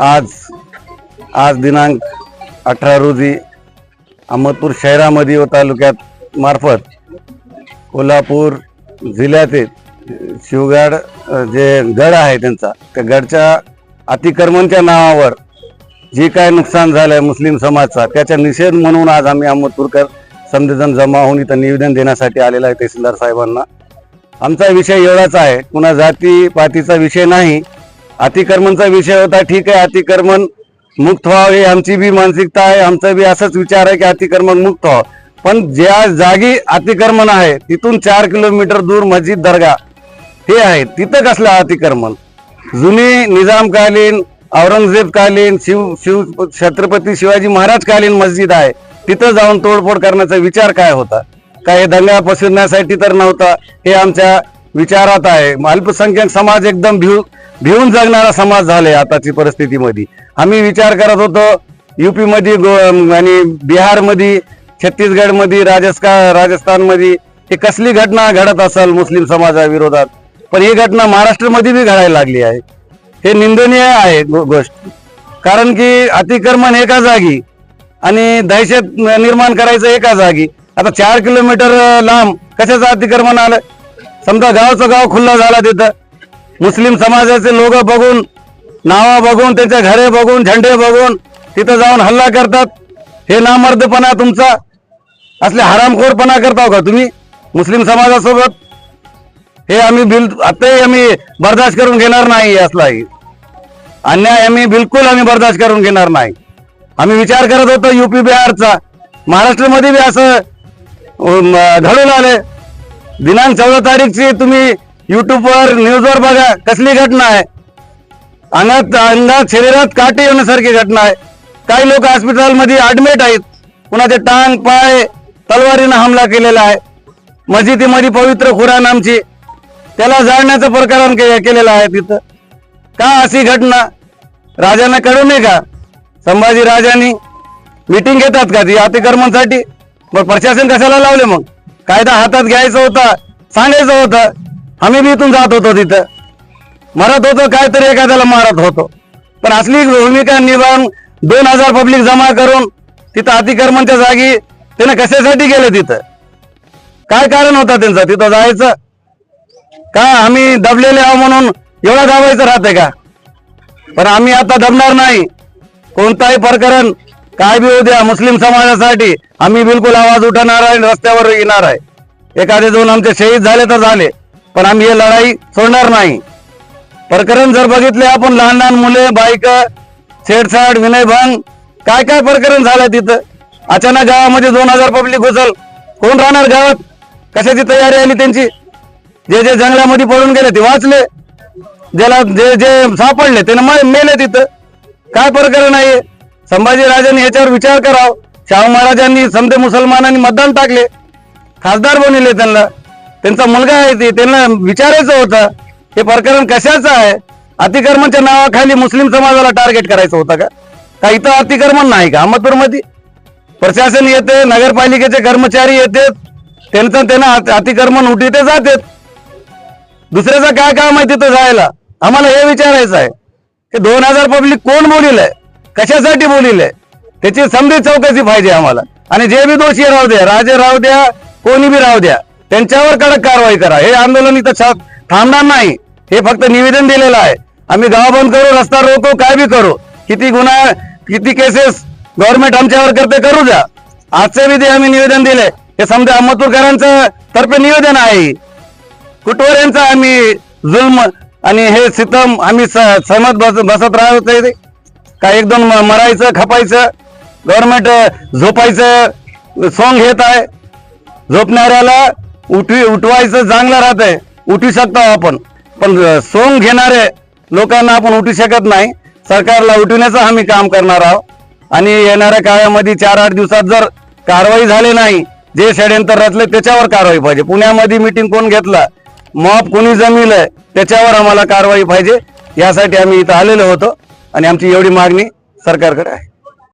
आज आज दिनांक अठरा रोजी अहमदपूर शहरामध्ये व तालुक्यात मार्फत कोल्हापूर जिल्ह्यातील शिवगड जे गड आहे त्यांचा त्या गडच्या अतिक्रमणच्या नावावर जे काय नुकसान झालंय मुस्लिम समाजचा त्याचा निषेध म्हणून आज आम्ही अहमदपूरकर समजेजण जमा होऊन इथं निवेदन देण्यासाठी आलेला आहे तहसीलदार साहेबांना. आमचा विषय एवढाच आहे कुणा जाती पातीचा विषय नाही अतिक्रमणचा विषय होता ठीक आहे अतिक्रमण मुक्त व्हावं हे आमची बी मानसिकता आहे आमचा बी असाच विचार आहे की अतिक्रमण मुक्त व्हावं. पण ज्या जागी अतिक्रमण आहे तिथून चार किलोमीटर दूर मस्जिद दर्गा हे आहे. तिथं कसलं अतिक्रमण? जुनी निजामकालीन औरंगजेबकालीन शिव शिव छत्रपती शिवाजी महाराज कालीन मस्जिद आहे. तिथं जाऊन तोडफोड करण्याचा विचार काय होता? काय दंगा पसरण्यासाठी तर नव्हता हे आमच्या विचारात आहे. अल्पसंख्याक समाज एकदम भिऊ भिवून जगणारा समाज झालाय आताची परिस्थितीमध्ये. आम्ही विचार करत होतो युपीमध्ये गो- आणि बिहारमध्ये छत्तीसगडमध्ये राजस्का राजस्थानमध्ये राजस्थान हे कसली घटना घडत असेल मुस्लिम समाजाविरोधात? पण ही घटना महाराष्ट्रामध्ये बी घडायला लागली आहे. हे निंदनीय आहे गो- गोष्ट. कारण की अतिक्रमण एका जागी आणि दहशत निर्माण करायचं एका जागी. आता चार किलोमीटर लांब कशाचं अतिक्रमण आलं? समजा गावचं गाव खुल्ला झाला तिथं. मुस्लिम समाजाचे लोक बघून नावा बघून त्यांच्या घरे बघून झेंडे बघून तिथं जाऊन हल्ला करतात. हे नामर्दपणा तुमचा असले हरामखोरपणा करता हो का तुम्ही मुस्लिम समाजासोबत? हे आम्ही बिल आताही आम्ही बर्दाश्त करून घेणार नाही असलाही. अन्याय आम्ही बिलकुल आम्ही बर्दाश्त करून घेणार नाही. आम्ही विचार करत होतो युपी बिहारचा. महाराष्ट्रामध्ये बी असं घडून आले. दिनांक चौदा तारीखची तुम्ही युट्यूबवर न्यूजवर बघा कसली घटना आहे. अंगात अंगात शरीरात काटे येण्यासारखी घटना आहे. काही लोक हॉस्पिटलमध्ये ॲडमिट आहेत. कुणाचे टांग पाय तलवारीनं हमला केलेला आहे. मस्जिदीमध्ये पवित्र खुरान आमची. त्याला जाळण्याचं प्रकरण के- केलेलं आहे तिथं. का अशी घटना? राजांना कळू नये का? संभाजी राजांनी मिटिंग घेतात का? ती अतिक्रमणसाठी. मग प्रशासन कशाला लावले मग? कायदा हातात घ्यायचा होता सांगायचं होतं. आम्ही बी इथून जात होतो तिथं. मरत होतो काहीतरी एखाद्याला मारत होतो. पण असली भूमिका निभावून दोन हजार पब्लिक जमा करून तिथं अतिक्रमणच्या जागी त्यानं कशासाठी गेले तिथं? काय कारण होता त्यांचं? तिथं जायचं? का आम्ही दबलेले आहो म्हणून एवढा दाबायचं राहते का? पण आम्ही आता दबणार नाही. कोणताही प्रकरण काय बी होऊ द्या मुस्लिम समाजासाठी आम्ही बिलकुल आवाज उठवणार आहे रस्त्यावर येणार आहे. एखादे दोन आमचे शहीद झाले तर झाले. पण आम्ही ही लढाई सोडणार नाही. प्रकरण जर बघितले आपण लहान लहान मुले बाईक छेडछाड विनयभंग काय काय प्रकरण झालं तिथं? अचानक गावामध्ये दोन हजार पब्लिक घुसल. कोण राहणार गावात? कशाची तयारी आली त्यांची? जे जे जंगलामध्ये पळून गेले ते वाचले. ज्याला जे जे सापडले त्यांना म- मेले तिथं. काय प्रकरण आहे? संभाजी राजांनी याच्यावर विचार करावा. शाहू महाराजांनी समजे मुसलमानांनी मतदान टाकले. खासदार बनवले त्यांना. त्यांचा मुलगा आहे ते त्यांना विचारायचं होतं हे प्रकरण कशाचं आहे? अतिक्रमणच्या नावाखाली मुस्लिम समाजाला टार्गेट करायचं होतं का? का इथं अतिक्रमण नाही का अहमदपूरमध्ये? प्रशासन येते नगरपालिकेचे कर्मचारी येतात त्यांचं त्यांना अतिक्रमण उठी ते जातात. दुसऱ्याचं काय काम आहे तिथं जायला? आम्हाला हे विचारायचं आहे की दोन हजार पब्लिक कोण बोलिलंय कशासाठी बोलिलंय त्याची समधी चौकशी पाहिजे आम्हाला. आणि जे बी दोषी राहू द्या राजे राहू द्या कोणी बी राहू द्या त्यांच्यावर कडक कारवाई करा. हे आंदोलन इथं थांबणार नाही. हे फक्त निवेदन दिलेलं आहे. आम्ही गाव बंद करू रस्ता रोको काय बी करू. किती गुन्हा किती केसेस गव्हर्नमेंट आमच्यावर करते करू द्या. आजचे विधी आम्ही निवेदन दिले. हे समजा अहमदपूरकरांचं तर्फे निवेदन आहे. कुटवर यांचा आम्ही जुल्म आणि हे सितम आम्ही स- सहमत बस बसत राहत काय का एक दोन मरायचं खपायचं गव्हर्नमेंट झोपायचं सोंग घेत आहे. झोपणाऱ्याला उठवी उठवायचं चांगलं राहत आहे उठू शकतो आपण. पण सोंग घेणारे लोकांना आपण उठू शकत नाही. सरकारला उठवण्याचं आम्ही काम करणार आहोत. आणि येणाऱ्या काळामध्ये चार आठ दिवसात जर कारवाई झाली नाही जे षडयंत्र रचले त्याच्यावर कारवाई पाहिजे. पुण्यामध्ये मिटिंग कोण घेतला? मॉप कोणी जमिलंय त्याच्यावर आम्हाला कारवाई पाहिजे. यासाठी आम्ही इथं आलेलो होतो. आणि आमची एवढी मागणी सरकारकडे आहे.